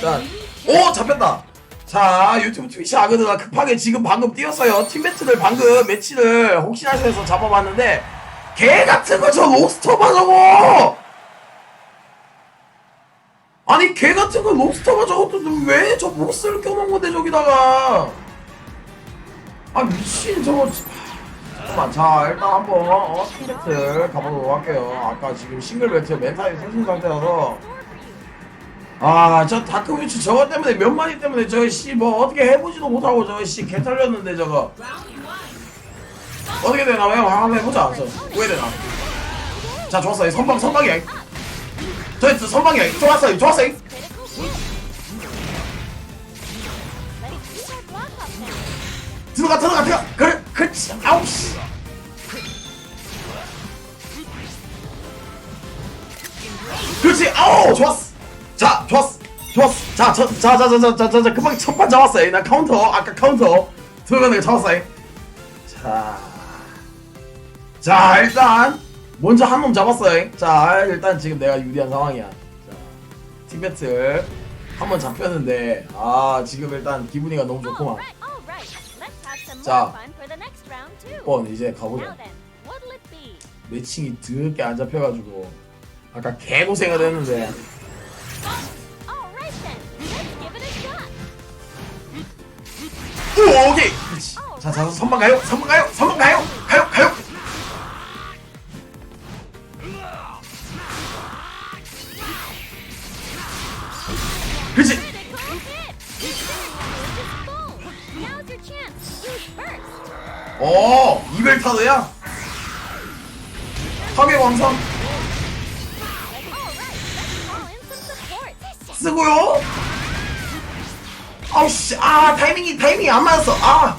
자, 오 잡혔다. 자 유튜브 트위치 아그드가 급하게 지금 방금 뛰었어요. 팀매트를 방금 매치를 혹시나 해서 잡아봤는데 개 같은 거 저 록스터봐 저거. 아니 개 같은 거 록스터봐 저것도 왜저 못을 껴놓은 건데 저기다가. 아 미친 저거. 잠깐만 자 일단 한번 어, 팀 배틀 가보도록 할게요. 아까 지금 싱글 배틀 멘탈이 터진 상태라서. 아, 저 다크위치 저거 때문에 몇 마리 때문에 저거 씨뭐 어떻게 해보지도 못하고 저거 씨개 털렸는데 저거 어떻게 되나 왜 한번 해보자. 저왜 되나? 자, 좋았어요. 선방 선방이야. 저 선방이야. 좋았어요. 좋았어요. 들어가 들어가 들어가. 그래, 그렇지. 아우 씨. 그렇지. 아우 좋았어. 자, 좋았어. 좋았어. 자, 저, 자, 자, 자, 자, 자, 자, 자, 금방 첫판 잡았어요. 나 카운터, 아까 카운터 들어가는 거 잡았어요. 자, 자, 일단 먼저 한 놈 잡았어요. 자, 일단 지금 내가 유리한 상황이야. 자, 팀 배틀 한 번 잡혔는데, 아, 지금 일단 기분이가 너무 좋구만. 자. 번 이제 가보자. 매칭이 드럽게 안 잡혀가지고 아까 개 고생을 했는데. 오, 오케이. 그렇지. 자, 자, 선방 가요. 선방 가요. 선방 가요. 가요, 가요. 그렇지. 오, 이벨 타드야. 파괴 왕성 쓰고요. 아우 씨, 아 타이밍이 타이밍이 안 맞았어. 아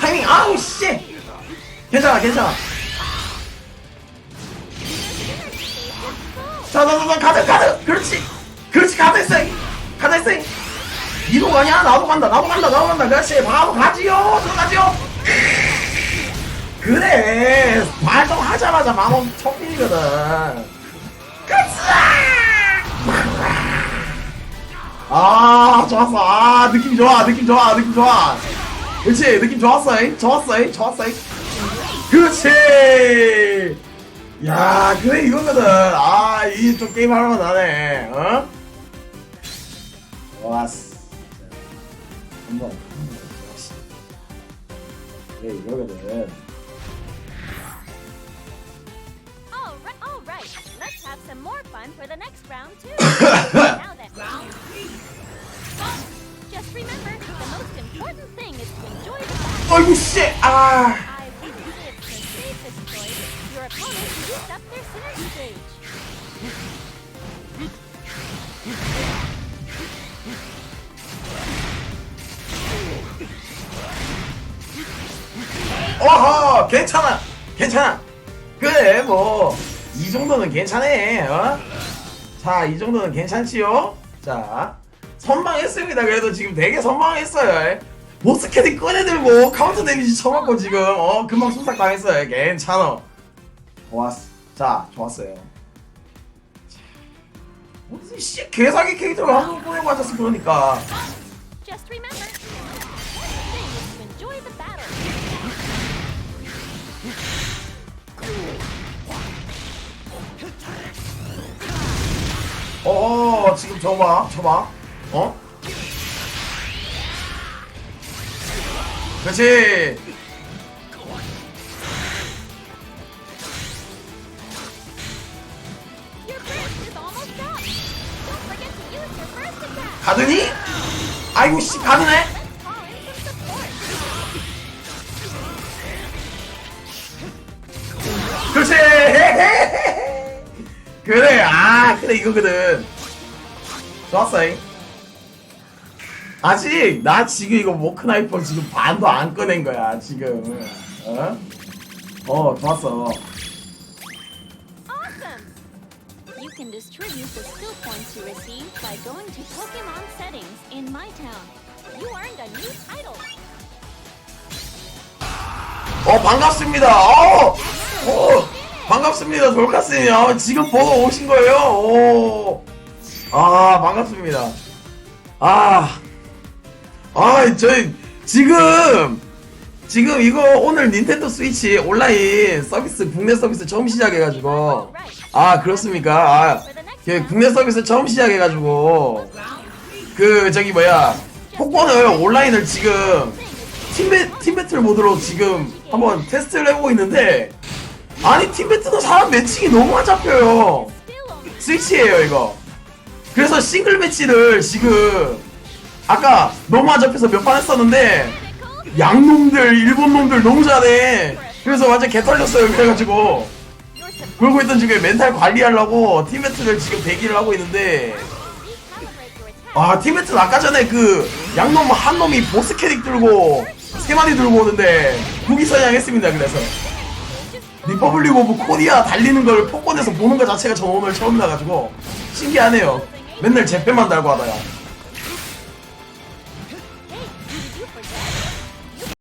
타이밍, 아우 씨. 괜찮아, 괜찮아. 자, 자, 자, 자, 가드, 가드. 그렇지, 그렇지, 가드 했어. 가드 했어. 니도 가냐? 나도 간다, 나도 간다, 나도 간다. 그렇지, 바로 가지요, 들어가지요. 그래, 발동하자마자 마법 척이거든. 아 좋았어. 아 느낌 좋아 느낌 좋아 느낌 좋아. 그렇지 느낌 좋았어 잉? 좋았어 잉? 좋았어 잉? 그렇지. 야 그래 이거거든. 아 이게 좀 게임 하려면 나네. 어? 좋았어. 한번 그래 이거거든 Let's have some more fun for the next round too. now then. Just remember, the most important thing is to enjoy the battle. 어이구 씨아 I wouldn't live to save this choice. Your opponent used up their synergy stage. 어허 괜찮아 괜찮아 그래 뭐 이 정도는 괜찮아. 어? 자 이 정도는 괜찮지요? 자 선방했습니다. 그래도 지금 되게 선방했어요. 보스 캐릭 꺼내들고 카운터 데미지 쳐맞고 지금 어 금방 순삭 당했어요. 괜찮아. 좋았어 자 좋았어요. 자, 씨 개사기 캐릭터를 한번 꺼내고 앉았어 그러니까 어 지금 저봐 저봐 어? 그렇지. 가드니? 아이고 씨 가드네. 그렇지 그래 아 그래 이거거든 좋았어잉 아직 나 지금 이거 모크나이퍼 지금 반도 안 꺼낸 거야 지금 어? 어 좋았어 Awesome! You can distribute the skill points you receive by going to Pokemon settings in My Town. You earned a new title. 어 반갑습니다 어, 어 반갑습니다 돌카스님 어, 지금 보고 오신 거예요 오. 아 반갑습니다. 아, 아, 저희 지금 지금 이거 오늘 닌텐도 스위치 온라인 서비스 국내 서비스 처음 시작해가지고. 아 그렇습니까? 아, 그 국내 서비스 처음 시작해가지고. 그 저기 뭐야. 폭권을 온라인을 지금 팀배 팀 배틀 모드로 지금 한번 테스트를 해보고 있는데 아니 팀 배틀도 사람 매칭이 너무 안 잡혀요. 스위치예요 이거 그래서 싱글 매치를 지금 아까 너무 안 잡혀서 몇 판 했었는데 양놈들 일본 놈들 너무 잘해 그래서 완전 개 털렸어요 그래가지고 그러고 있던 중에 멘탈 관리하려고 팀매트를 지금 대기를 하고 있는데. 아 팀매트 아까 전에 그 양놈 한 놈이 보스 캐릭 들고 세 마리 들고 오는데 무기 사냥했습니다 그래서 리퍼블릭 오브 코리아 달리는 걸 폭권에서 보는 것 자체가 저 오늘 처음 나가지고 신기하네요. 맨날 제패만 달고 하다가.